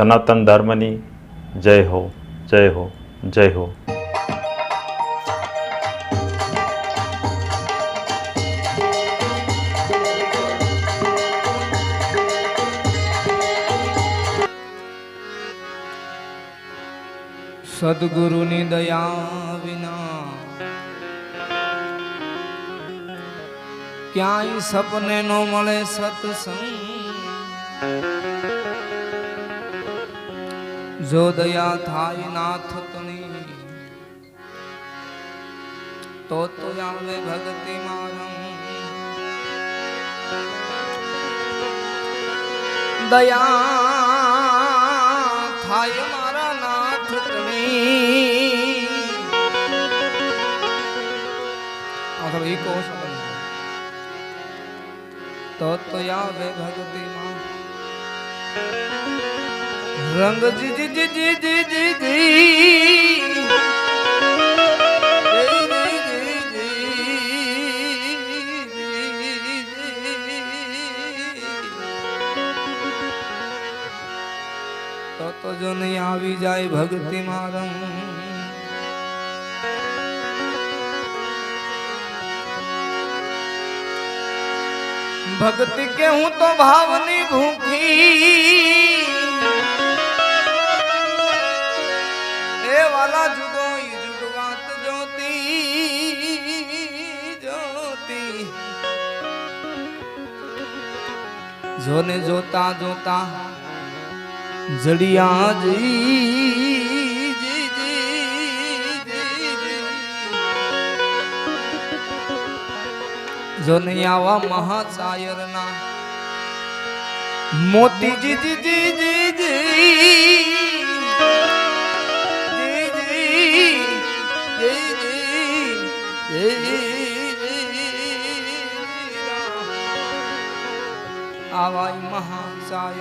સનાતન ધર્મની જય હો જય હો જય હો. સદગુરુની દયા વિના ક્યાંય સપને નો મળે સત્સંગ. જો દયા થાય નાથ તણી તો તો આવે ભક્તિ મારમ દયા થાય મારા નાથ તણી અથવા એ કહો તો તો આવે ભક્તિ માં રંગ તો જો નહીં આવી જાય ભક્તિ મારમ ભક્તિ કે હું તો ભાવની ભૂખી જોને જોતા જોતા જડિયા જી જી જી જી જી. આવા મહાચાયરના મોતી જી જી જી જી आवाय महासाय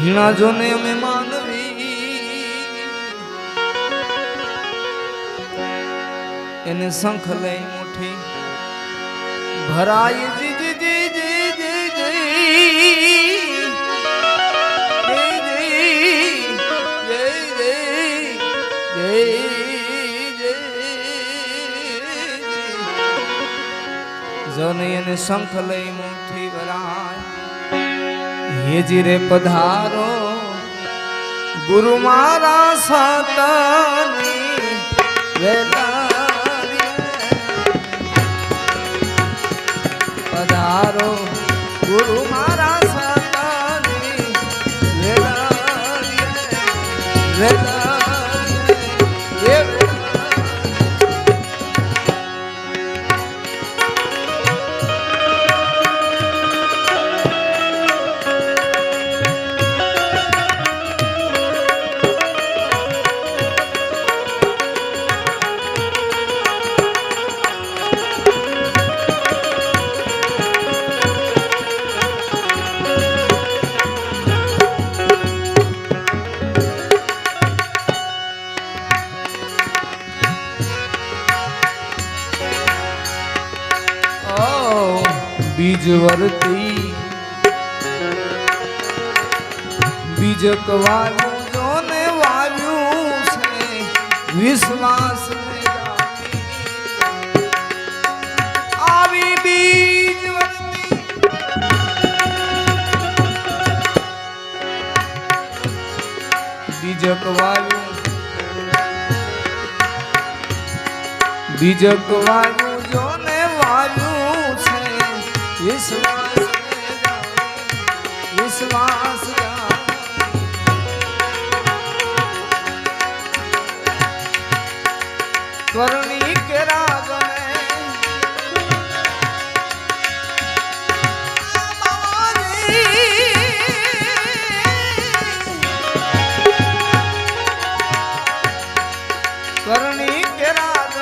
હીણા જોને અમે માનવી એને શંખ લઈ મુઠી ભરાય જી જી જી જી જી જોને એને શંખ લઈ મુઠી ભરાય હેજી રે પધારો. ગુરુ મારા સતની પધારો. ગુરુ મારા સતની વેલારી કવાનું જોને વાવ્યું છે વિશ્વાસ બીજક વાવ્યું બીજક વાવ્યું જોને વાવ્યું છે વિશ્વાસ કરણી કેરા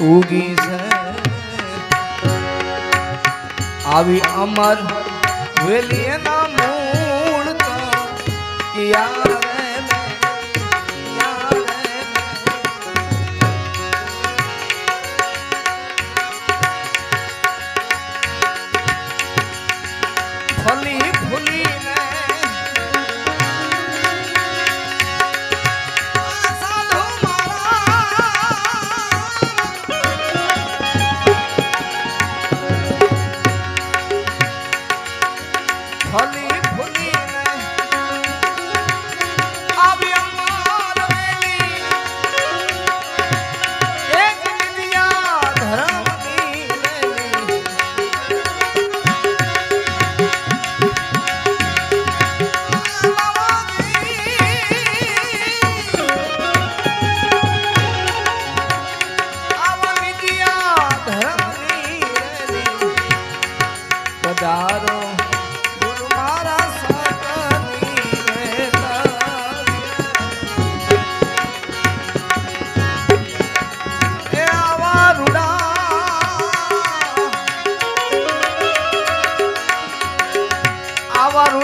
ઉગી છે. આવી અમર વેલી ના મૂળ તો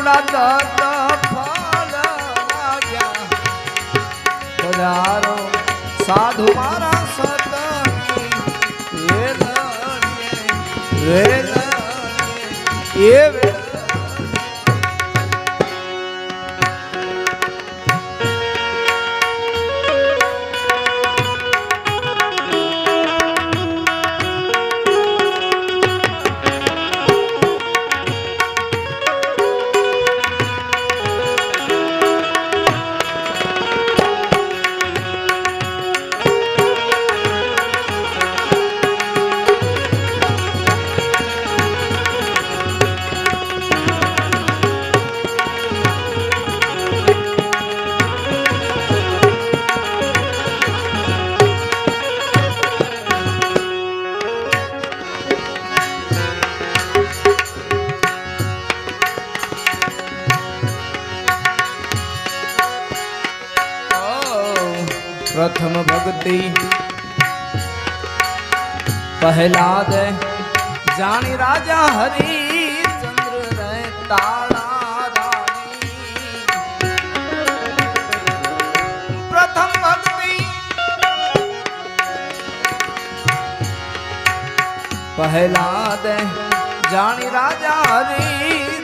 રૂડા દત્ત ફળ વાગ્યા પધારો સાધુ મારા સતની એ એ પહેલા દે જાણી રાજા હરિચંદ્ર રે તાળા રાણી પ્રથમ ભક્તિ પહેલા દે જાણી રાજા હરી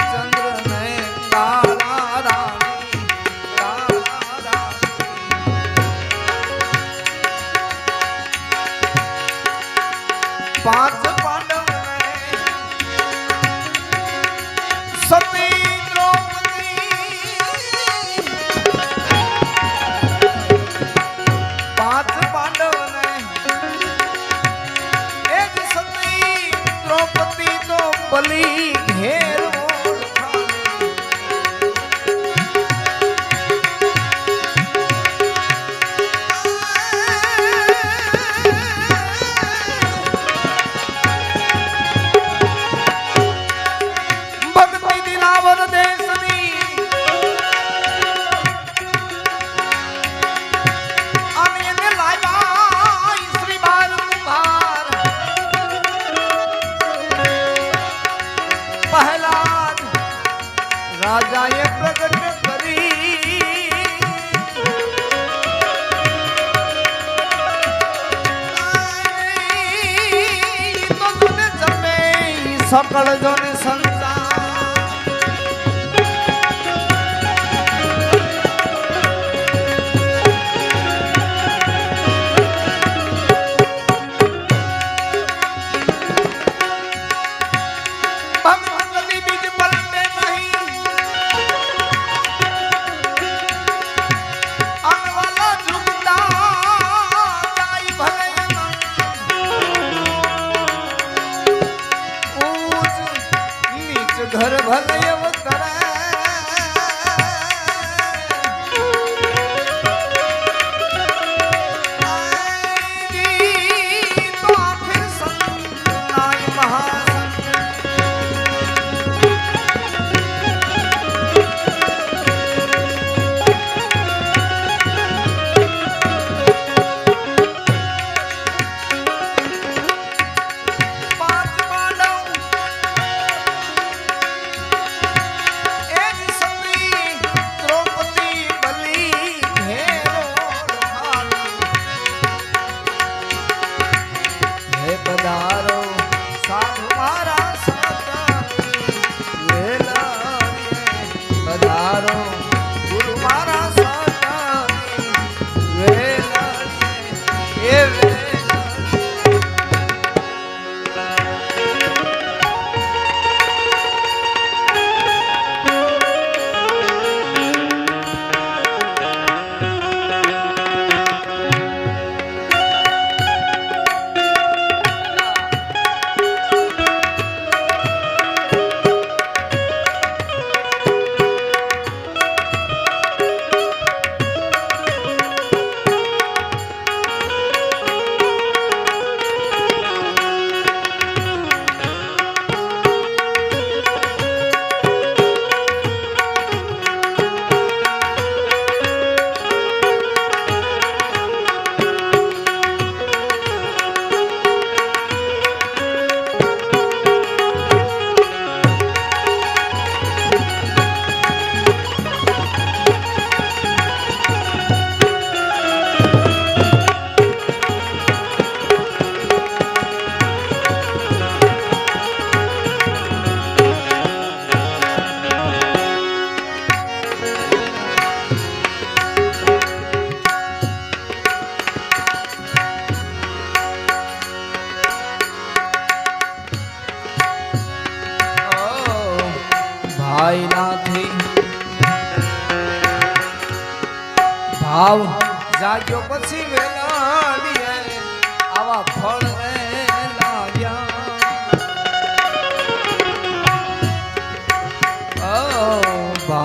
રાજાએ પ્રગટ કરી. સકળ જોને الغريب.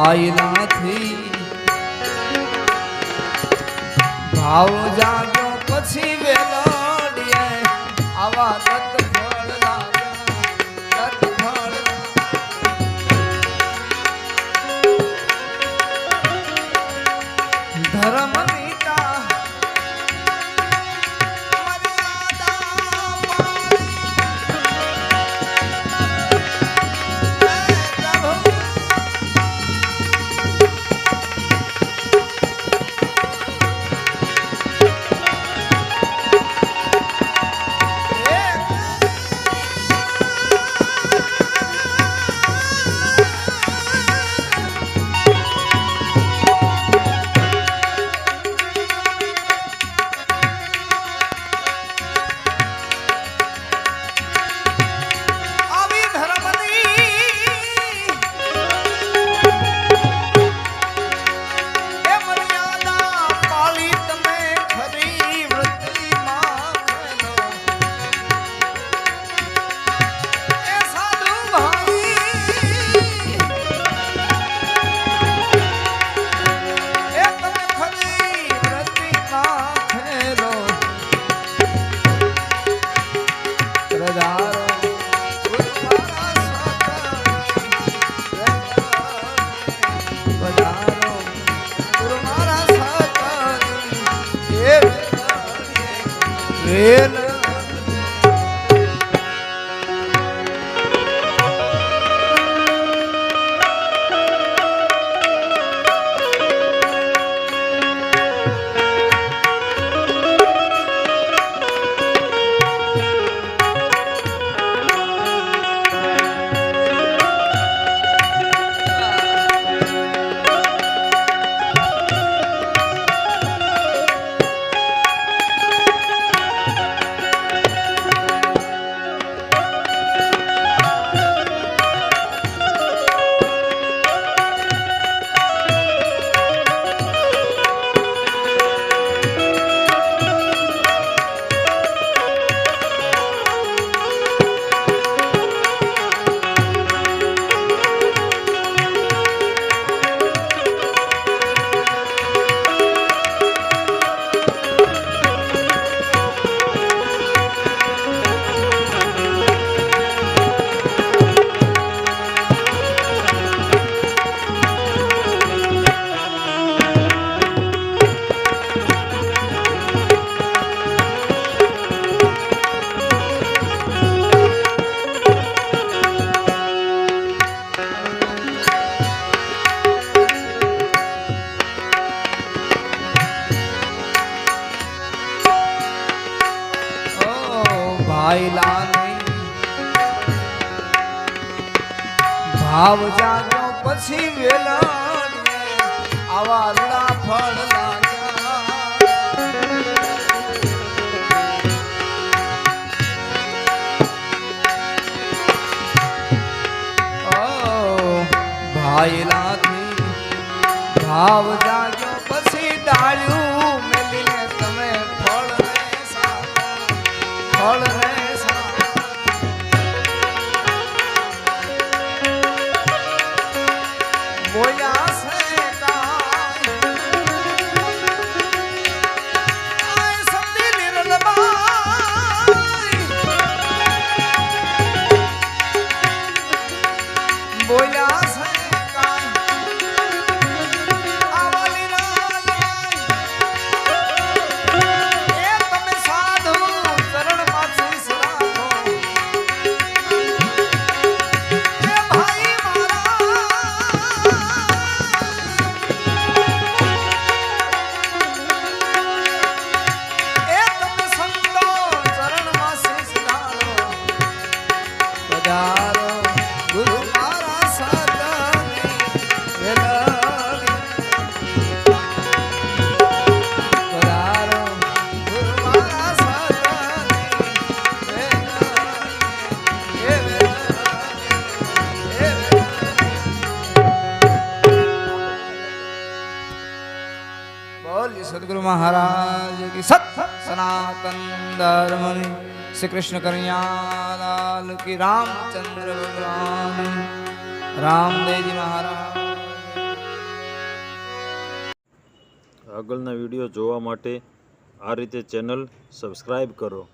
આયલાથી. ભાવ જાગો પછી વેલાડીએ. આવા પછી વેલા આવા રડા ફળ ભાઈલાથી ભાવ જા શ્રી કૃષ્ણ કન્યાલાલ કી રામચંદ્ર ભગવાન. રામદેવજી મહારાજ. આગળના વીડિયો જોવા માટે આ રીતે ચેનલ સબસ્ક્રાઇબ કરો.